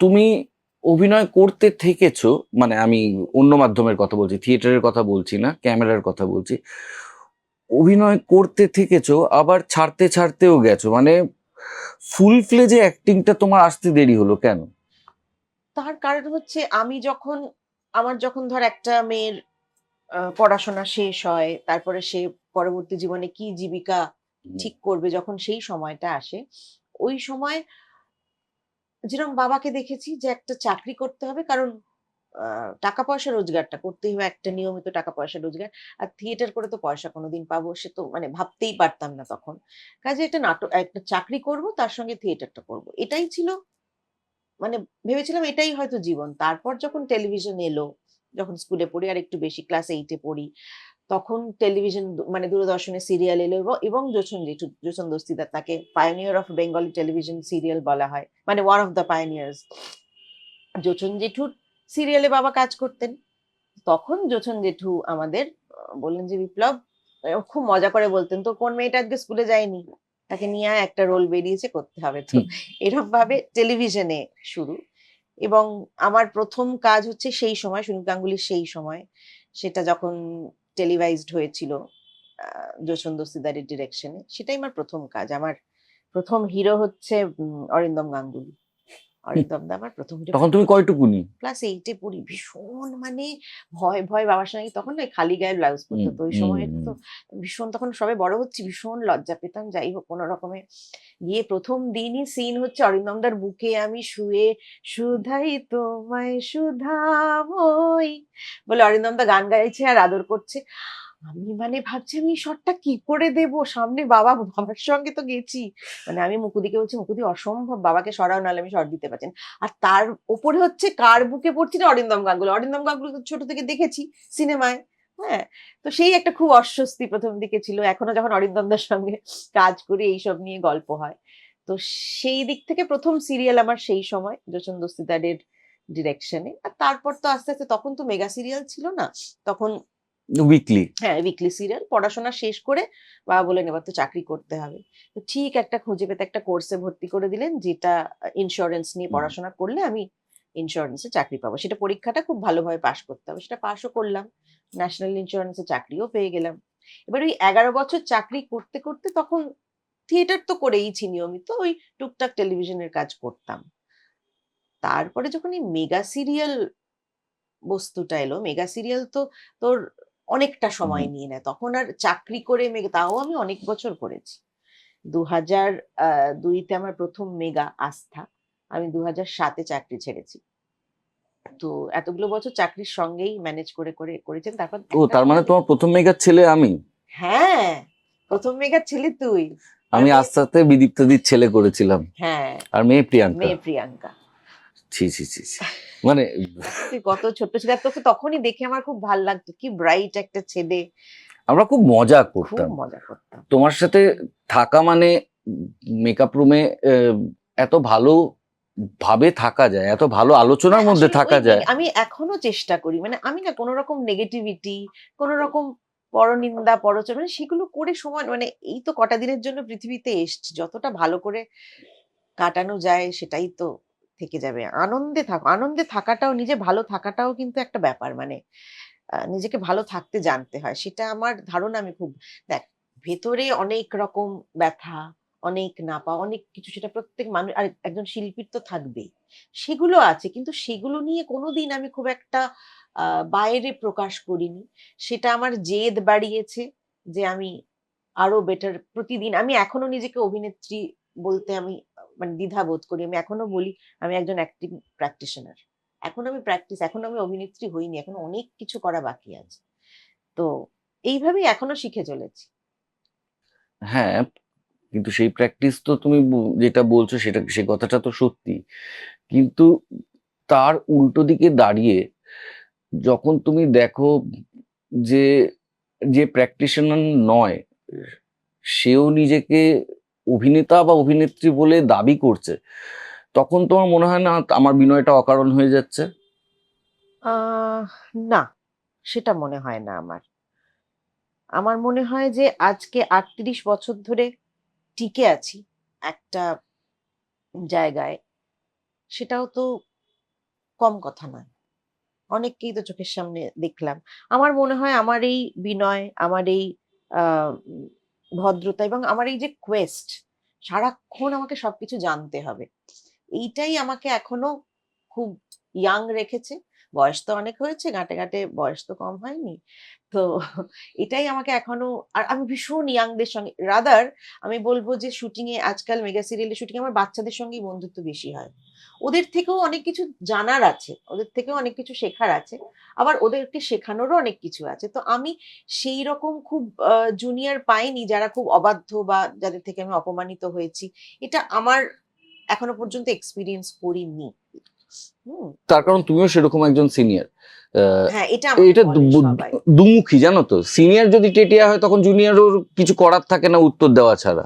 তুমি অভিনয় করতে থেকেছ মানে আমি অন্য মাধ্যমের কথা বলছি থিয়েটারের কথা বলছি না ক্যামেরার কথা বলছি অভিনয় করতে থেকেছো আবার ছাড়তে ছাড়তেও গেছো মানে ফুল ফ্লেজে অ্যাক্টিংটা তোমার আসতে দেরি হলো কেন? তার কারণ হচ্ছে আমি যখন আমার যখন ধর একটা মেয়ের পড়াশোনা শেষ হয় তারপরে সে পরবর্তী জীবনে কি জীবিকা ঠিক করবে যখন সেই সময়টা আসে ওই সময় যেরকম বাবাকে দেখেছি যে একটা চাকরি করতে হবে, কারণ টাকা পয়সা রোজগারটা করতেই হবে একটা নিয়মিত টাকা পয়সা রোজগার। আর থিয়েটার করে তো পয়সা কোনোদিন পাবো, সে তো মানে ভাবতেই পারতাম না তখন। কাজে একটা নাটক, একটা চাকরি করব, তার সঙ্গে থিয়েটারটা করব। এটাই ছিল মানে ভেবেছিলাম এটাই হয়তো জীবন। তারপর যখন টেলিভিশন এলো, যখন স্কুলে পড়ি, আর একটু বেশি ক্লাস এইটে পড়ি তখন টেলিভিশন মানে দূরদর্শনে সিরিয়াল এলো এবং- যোচন জেঠু যোচন দস্তিদার তাকে pioneer of Bengali television serial বলা হয়। মানে one of the pioneers Jochan জেঠুর সিরিয়ালে বাবা কাজ করতেন। তখন যোচন জেঠু আমাদের বললেন যে বিপ্লব খুব মজা করে বলতেন তো কোন মেয়েটা আজকে স্কুলে যায়নি? তাকে নিয়ে একটা রোল বেরিয়েছে করতে হবে তো। এরকম ভাবে টেলিভিশনে শুরু। এবং আমার প্রথম কাজ হচ্ছে সেই সময় সুনীল গাঙ্গুলির সেই সময় সেটা যখন টেলিভাইজড হয়েছিল আহ, সিদারের ডিরেকশনে সেটাই আমার প্রথম কাজ। আমার প্রথম হিরো হচ্ছে অরিন্দম গাঙ্গুলি। আমার প্রথম তখন তুমি কয়টুকুনি? ক্লাস এইটে পড়ি। ভীষণ মানে ভয় ভয় বাবার সঙ্গে তখন না খালি গায়ে ব্লাউজ পরতো। তো ওই সময় তো ভীষণ তখন সবে বড় হচ্ছি ভীষণ লজ্জা পেতাম। যাই হোক কোনো রকমে গিয়ে প্রথম দিনই সিন হচ্ছে অরিন্দমদার বুকে আমি শুয়ে সুধাই তোমায় সুধাময় বলে অরিন্দমদা গান গাইছে আর আদর করছে। আমি মানে ভাবছি আমি শটটা কি করে দেব? সামনে বাবা, বাবার সঙ্গে তো গেছি। মানে আমি মুকুদিকে বলছি, মুকুদি, অসম্ভব, বাবাকে সরাও, নাহলে আমি শট দিতে পারছেন আর তার উপরে হচ্ছে কার বুকে পড়ছি না অরিন্দম গাঙ্গুলি? অরিন্দম গাঙ্গুলি ছোট থেকে দেখেছি সিনেমায় হ্যাঁ? তো সেই একটা খুব অস্বস্তি প্রথম দিকে ছিল। এখনও যখন অরিন্দমদার সঙ্গে কাজ করি, এইসব নিয়ে গল্প হয়। তো সেই দিক থেকে প্রথম সিরিয়াল আমার সেই সময় যোচন দস্তিদারের ডিরেকশনে আর তারপর তো আস্তে আস্তে তখন তো মেগা সিরিয়াল ছিল না। তখন উইকলি হ্যাঁ উইকলি সিরিয়াল পড়াশোনা শেষ করে বাবা বলেন এবার তো চাকরি করতে হবে। তো ঠিক একটা খুঁজে পেতে একটা কোর্সে ভর্তি করে দিলেন যেটা ইন্স্যুরেন্স নিয়ে পড়াশোনা করলে আমি ইন্স্যুরেন্সে চাকরি পাবো। সেটা পরীক্ষাটা খুব ভালোভাবে পাশ করতে হবে। সেটা পাশও করলাম। ন্যাশনাল ইন্স্যুরেন্সে চাকরিও পেয়ে গেলাম। এবার ওই এগারো বছর চাকরি করতে করতে তখন থিয়েটার তো করেইছি নিয়মিত ওই টুকটাক টেলিভিশনের কাজ করতাম। তারপরে যখন এই মেগা সিরিয়াল বস্তুটা এলো মেগা সিরিয়াল তো তোর অনেকটা সময় নিয়ে নেয়। তখন আর চাকরি করে মেগা তাও আমি অনেক বছর করেছি। দু হাজার দুইতে আমার প্রথম মেগা আস্থা। আমি দু হাজার সাতে চাকরি ছেড়েছি। তো এতগুলো বছর চাকরির সঙ্গেই ম্যানেজ করে করে করেছেন। তারপর ও তার মানে তোমার প্রথম মেগার ছেলে আমি? হ্যাঁ প্রথম মেগা ছেলে তুই। আমি আমি- আস্তে আস্তে বিদীপ্তদির ছেলে করেছিলাম। হ্যাঁ আর মেয়ে প্রিয়াঙ্কা। মেয়ে প্রিয়াঙ্কা। ছি ছি ছি। মানে কত ছোট্ট ছিল তোকে তখনই দেখে আমার খুব ভালো লাগতো। কি ব্রাইট একটা ছেলে। আমরা খুব মজা খুব করতাম। মজা করতাম। তোমার সাথে থাকা মানে মেকআপ রুমে এত ভালো ভাবে থাকা যায় এত ভালো আলোচনার মধ্যে থাকা যায়। আমি এখনও চেষ্টা করি। মানে আমি না কোনো রকম নেগেটিভিটি কোনো রকম পরনিন্দা পরচর মানে সেগুলো করে সময় মানে এই তো কটা দিনের জন্য পৃথিবীতে এসছি। যতটা ভালো করে কাটানো যায় সেটাই তো থেকে যাবে। আনন্দে থাকো, আনন্দে থাকাটাও, নিজে ভালো থাকাটাও কিন্তু একটা ব্যাপার। মানে নিজেকে ভালো থাকতে জানতে হয়। সেটা আমার ধারণা, আমি খুব, দেখ, ভেতরে অনেক রকম ব্যথা, অনেক নাপা, অনেক কিছু, সেটা প্রত্যেক মানুষ আর একজন শিল্পীর তো থাকবেই। সেগুলো আছে, কিন্তু সেগুলো নিয়ে কোনোদিন আমি খুব একটা বাইরে প্রকাশ করিনি। সেটা আমার জেদ বাড়িয়েছে যে আমি আরও বেটার প্রতিদিন আমি এখনও নিজেকে অভিনেত্রী বলতে আমি মানে দ্বিধা বোধ করি। আমি এখনও বলি, আমি একজন অ্যাক্টিং প্র্যাকটিশনার এখন আমি প্র্যাকটিস এখন আমি অভিনেত্রী হইনি, এখন অনেক কিছু করা বাকি আছে। তো এইভাবেই এখনও শিখে চলেছি। হ্যাঁ কিন্তু সেই প্র্যাকটিস তো তুমি যেটা বলছো সেটা, সে কথাটা তো সত্যি। কিন্তু তার উল্টো দিকে দাঁড়িয়ে যখন তুমি দেখো যে যে প্র্যাকটিশনার নয়, সেও নিজেকে অভিনেতা বা অভিনেত্রী বলে দাবি করছে, তখন তোমার মনে হয় না আমার বিনয়টা অকারণ হয়ে যাচ্ছে? না, সেটা মনে হয় না আমার। আমার মনে হয় যে আজকে আটত্রিশ বছর ধরে টিকে আছি একটা জায়গায়, সেটাও তো কম কথা নয়। অনেককেই তো চোখের সামনে দেখলাম। আমার মনে হয় আমার এই বিনয়, আমার এই ভদ্রতা এবং আমার এই যে কোয়েস্ট সারাক্ষণ আমাকে সবকিছু জানতে হবে। এইটাই আমাকে এখনও খুব ইয়াং রেখেছে। বয়স তো অনেক হয়েছে, ঘাটে ঘাটে বয়স তো কম হয়নি। তো এটাই আমাকে এখনও, আর আমি ভীষণ ইয়াংদের সঙ্গে রাদার আমি বলব যে শুটিং এ আজকাল মেগা সিরিয়ালের শুটিং আমার বাচ্চাদের সঙ্গেই বন্ধুত্ব বেশি হয়। ওদের থেকেও অনেক কিছু জানার আছে, ওদের থেকেও অনেক কিছু শেখার আছে, আবার ওদেরকে শেখানোরও অনেক কিছু আছে। তো আমি সেই রকম খুব জুনিয়র পাইনি যারা খুব অবাধ্য বা যাদের থেকে আমি অপমানিত হয়েছি। এটা আমার এখনও পর্যন্ত এক্সপিরিয়েন্স করিনি। তার কারণ তুমিও সেরকম একজন সিনিয়র হ্যাঁ এটা দুমুখী জানো তো? সিনিয়র যদি টেটিয়া হয় তখন জুনিয়র ওর কিছু করার থাকে না উত্তর দেওয়া ছাড়া।